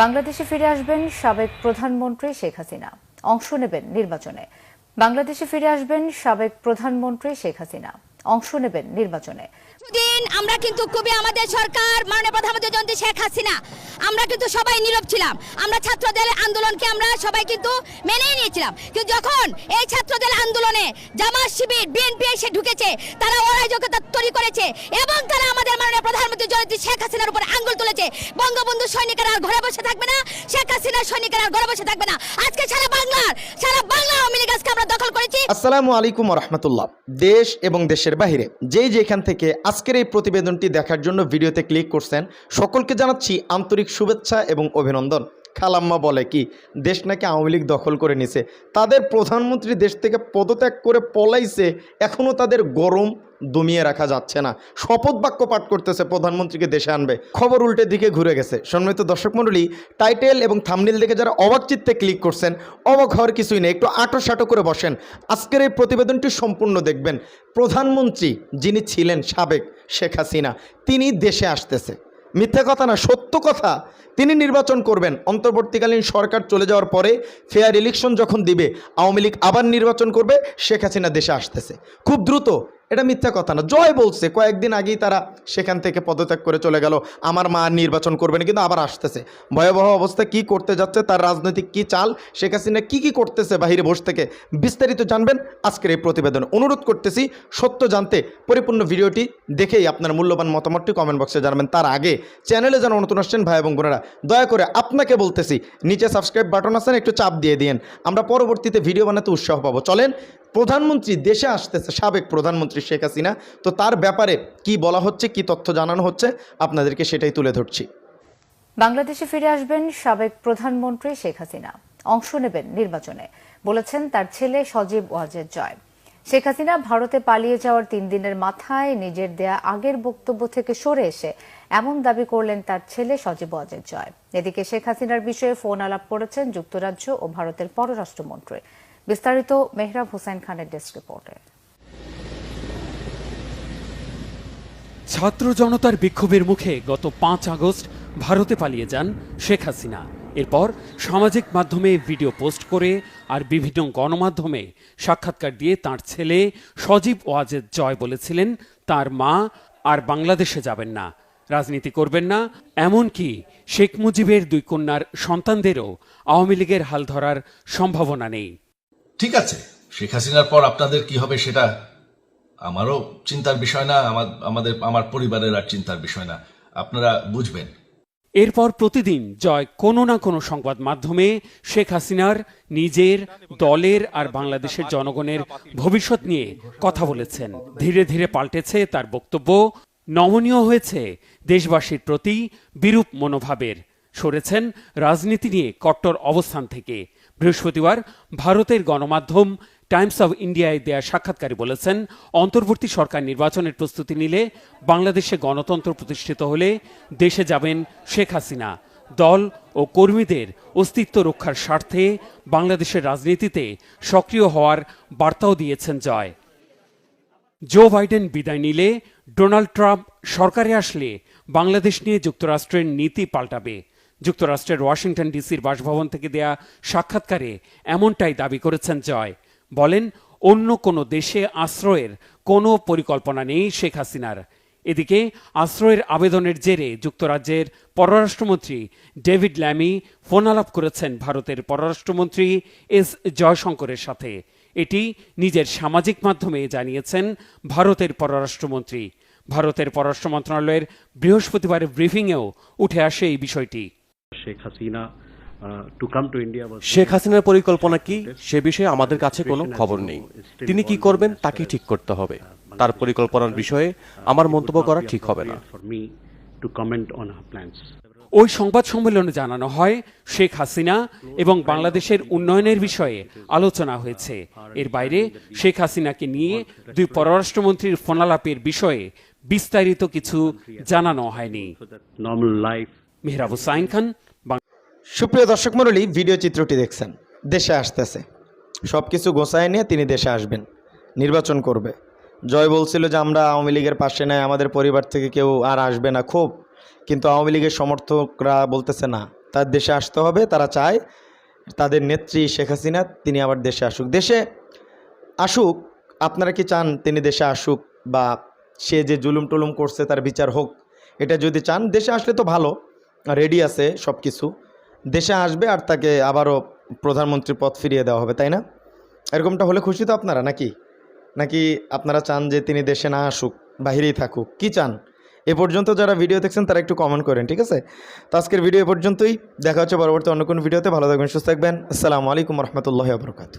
বাংলাদেশে ফিরে আসবেন সাবেক প্রধানমন্ত্রী শেখ হাসিনা। অংশ নেবেন নির্বাচনে। বাংলাদেশে ফিরে আসবেন সাবেক প্রধানমন্ত্রী শেখ হাসিনা। অংশ নেবেন নির্বাচনে। দিন আমরা কিন্তু খুবই আমাদের সরকার, মাননীয় প্রধানমন্ত্রী জয়ন্তী শেখ হাসিনা, আমরা কিন্তু সবাই নীরব ছিলাম। আমরা ছাত্রদের আন্দোলনকে আমরা সবাই কিন্তু মেনে নিয়েছিলাম। কিন্তু যখন এই ছাত্রদের আন্দোলনে জামাত শিবির, বিএনপি এসে ঢুকেছে, তারা অরাজকতা তৈরি করেছে এবং তারা আমাদের মাননীয় প্রধানমন্ত্রী শেখ হাসিনার উপর আঙ্গুল তুলেছে। বঙ্গবন্ধু সৈনিকেরা আর ঘরে বসে থাকবে না, শেখ হাসিনার সৈনিকেরা আর ঘরে বসে থাকবে না। আজকে সারা বাংলার, সারা বাংলা আওয়ামী লীগ আমরা দখল করেছি। আসসালামু আলাইকুম রহমতুল্লাহ। দেশ এবং দেশের বাহিরে, যেই যেখান থেকে আজকের এই প্রতিবেদনটি দেখার জন্য ভিডিওতে ক্লিক করছেন, সকলকে জানাচ্ছি আন্তরিক শুভেচ্ছা এবং অভিনন্দন। খালাম্মা বলে কি, দেশ নাকি আওয়ামী লীগ দখল করে নিছে। তাদের প্রধানমন্ত্রী দেশ থেকে পদত্যাগ করে পলাইছে এখনও তাদের গরম দমিয়ে রাখা যাচ্ছে না। শপথ বাক্য পাঠ করতেছে, প্রধানমন্ত্রীকে দেশে আনবে। খবর উল্টে দিকে ঘুরে গেছে। সম্মানিত দর্শক মণ্ডলী, টাইটেল এবং থামনিল দেখে যারা অবাক চিত্তে ক্লিক করছেন, অবাক হওয়ার কিছুই নেই, একটু আটো সাটো করে বসেন। আজকের এই প্রতিবেদনটি সম্পূর্ণ দেখবেন। প্রধানমন্ত্রী যিনি ছিলেন সাবেক শেখ হাসিনা, তিনি দেশে আসতেছে। মিথ্যা কথা না, সত্য কথা তিনি নির্বাচন করবেন। অন্তর্বর্তীকালীন সরকার চলে যাওয়ার পরে ফেয়ার ইলেকশন যখন দিবে, আওয়ামী লীগ আবার নির্বাচন করবে, শেখ হাসিনা দেশে আসতেছে। খুব দ্রুত এটা মিথ্যা কথা না। জয় বলছে। কয়েকদিন আগেই তারা সেখান থেকে পদত্যাগ করে চলে গেল। আমার মা নির্বাচন করবেন কিন্তু আবার আসতেছে। ভয়াবহ অবস্থা, কি করতে যাচ্ছে, তার রাজনৈতিক কি চাল, শেখ হাসিনা কী কী করতেছে বাহিরে বসে থেকে বিস্তারিত জানবেন আজকের এই প্রতিবেদন। অনুরোধ করতেছি, সত্য জানতে পরিপূর্ণ ভিডিওটি দেখেই আপনার মূল্যবান মতামতটি কমেন্ট বক্সে জানাবেন। তার আগে চ্যানেলে যেন নতুন আসছেন, ভাই এবং বোনেরা, দয়া করে আপনাকে বলতেছি, নিচে সাবস্ক্রাইব বাটন আছেন একটু চাপ দিয়ে দিন আমরা পরবর্তীতে ভিডিও বানাতে উৎসাহ পাবো। চলেন প্রধানমন্ত্রী দেশে আসতেছে, সাবেক প্রধানমন্ত্রী শেখ হাসিনা। তো তার ব্যাপারে কি বলা হচ্ছে, কি তথ্য জানানো হচ্ছে, আপনাদেরকে সেটাই তুলে ধরছি। বাংলাদেশে ফিরে আসবেন সাবেক প্রধানমন্ত্রী শেখ হাসিনা। অংশ নেবেন নির্বাচনে, বলেছেন তার ছেলে সজীব ওয়াজেদ জয়। শেখ হাসিনা ভারতে পালিয়ে যাওয়ার তিন দিনের মাথায় নিজের দেয়া আগের বক্তব্য থেকে সরে এসে এমন দাবি করলেন তার ছেলে সজীব ওয়াজেদ জয়। এদিকে শেখ হাসিনার বিষয়ে ফোন আলাপ করেছেন যুক্তরাজ্য ও ভারতের পররাষ্ট্রমন্ত্রী। বিস্তারিত মেহরাব হোসেন খানের ডেস্ক রিপোর্টে। ছাত্র জনতার বিক্ষোভের মুখে গত পাঁচ আগস্ট ভারতে পালিয়ে যান শেখ হাসিনা। এরপর সামাজিক মাধ্যমে ভিডিও পোস্ট করে আর বিভিন্ন গণমাধ্যমে সাক্ষাৎকার দিয়ে তার ছেলে সজীব ওয়াজেদ জয় বলেছিলেন, তার মা আর বাংলাদেশে যাবেন না, রাজনীতি করবেন না। এমনকি শেখ মুজিবের দুই কন্যার সন্তানদেরও আওয়ামী লীগের হাল ধরার সম্ভাবনা নেই। ঠিক আছে, শেখ হাসিনার পর আপনাদের কি হবে সেটা আমারও চিন্তার বিষয় না, আমার, আমাদের, আমার পরিবারের আর চিন্তার বিষয় না। আপনারা বুঝবেন। এরপর প্রতিদিন জয় কোনো না কোনো সংবাদ মাধ্যমে শেখ হাসিনার নিজের দলের আর বাংলাদেশের জনগণের ভবিষ্যৎ নিয়ে কথা বলেছেন। ধীরে ধীরে পাল্টেছে তার বক্তব্য। নমনীয় হয়েছে দেশবাসীর প্রতি বিরূপ মনোভাবের। সরেছেন রাজনীতি নিয়ে কট্টর অবস্থান থেকে। বৃহস্পতিবার ভারতের গণমাধ্যম টাইমস অব ইন্ডিয়ায় দেয়া সাক্ষাৎকারে বলেছেন, অন্তর্বর্তী সরকার নির্বাচনের প্রস্তুতি নিলে বাংলাদেশে গণতন্ত্র প্রতিষ্ঠিত হলে দেশে যাবেন শেখ হাসিনা। দল ও কর্মীদের অস্তিত্ব রক্ষার স্বার্থে বাংলাদেশের রাজনীতিতে সক্রিয় হওয়ার বার্তাও দিয়েছেন জয়। জো বাইডেন বিদায় নিলে ডোনাল্ড ট্রাম্প সরকারে আসলে বাংলাদেশ নিয়ে যুক্তরাষ্ট্রের নীতি পাল্টাবে। যুক্তরাষ্ট্রের ওয়াশিংটন ডিসির বাসভবন থেকে দেয়া সাক্ষাৎকারে এমনটাই দাবি করেছেন জয়। বলেন, অন্য কোনো দেশে আশ্রয়ের কোনো পরিকল্পনা নেই শেখ হাসিনার। এদিকে, আশ্রয়ের আবেদনের জেরে যুক্তরাজ্যের পররাষ্ট্রমন্ত্রী ডেভিড ল্যামি ফোন আলাপ করেছেন ভারতের পররাষ্ট্রমন্ত্রী এস জয়শঙ্করের সাথে। এটি নিজের সামাজিক মাধ্যমে জানিয়েছেন ভারতের পররাষ্ট্রমন্ত্রী। ভারতের পররাষ্ট্র মন্ত্রণালয়ের বৃহস্পতিবারের ব্রিফিংয়েও উঠে আসে এই বিষয়টি। Uh, India was শেখ হাসিনার পরিকল্পনা কি? সে বিষয়ে আমাদের কাছে কোনো খবর নেই। তিনি কি করবেন তাকে ঠিক করতে হবে। তার পরিকল্পনার বিষয়ে আমার মন্তব্য করা ঠিক হবে না। ওই সংবাদ সম্মেলনে জানানো হয় শেখ হাসিনা এবং বাংলাদেশের উন্নয়নের বিষয়ে আলোচনা হয়েছে। এর বাইরে শেখ হাসিনাকে নিয়ে দুই পররাষ্ট্রমন্ত্রীর ফোনালাপের বিষয়ে বিস্তারিত কিছু জানানো হয়নি। মেহরাব হুসাইন খান সুপ্রিয় দর্শক মণ্ডলী, ভিডিও চিত্রটি দেখছেন। দেশে আসতেছে। সব কিছু গোছায় নিয়ে তিনি দেশে আসবেন। নির্বাচন করবে। জয় বলছিল যে, আমরা আওয়ামী লীগের পাশে নাই, আমাদের পরিবার থেকে কেউ আর আসবে না খুব। কিন্তু আওয়ামী লীগের সমর্থকরা বলতেছে, না, তার দেশে আসতে হবে। তারা চায় তাদের নেত্রী শেখ হাসিনা, তিনি আবার দেশে আসুক। দেশে আসুক, আপনারা কি চান তিনি দেশে আসুক বা সে যে জুলুম টুলুম করছে তার বিচার হোক, এটা যদি চান, দেশে আসলে তো ভালো। রেডি আছে সব কিছু দেশে আসবে আর তাকে আবারও প্রধানমন্ত্রীর পদ ফিরিয়ে দেওয়া হবে, তাই না? এরকমটা হলে খুশি তো আপনারা, নাকি? নাকি আপনারা চান যে তিনি দেশে না আসুক, বাহিরেই থাকুক? কি চান? এ পর্যন্ত যারা ভিডিও দেখছেন, তারা একটু কমেন্ট করেন, ঠিক আছে? তো আজকের ভিডিও এ পর্যন্তই। দেখা হচ্ছে পরবর্তী অন্য কোনো ভিডিওতে ভালো থাকবেন, সুস্থ থাকবেন। আসসালামু আলাইকুম রহমতুল্লাহ বরকাতু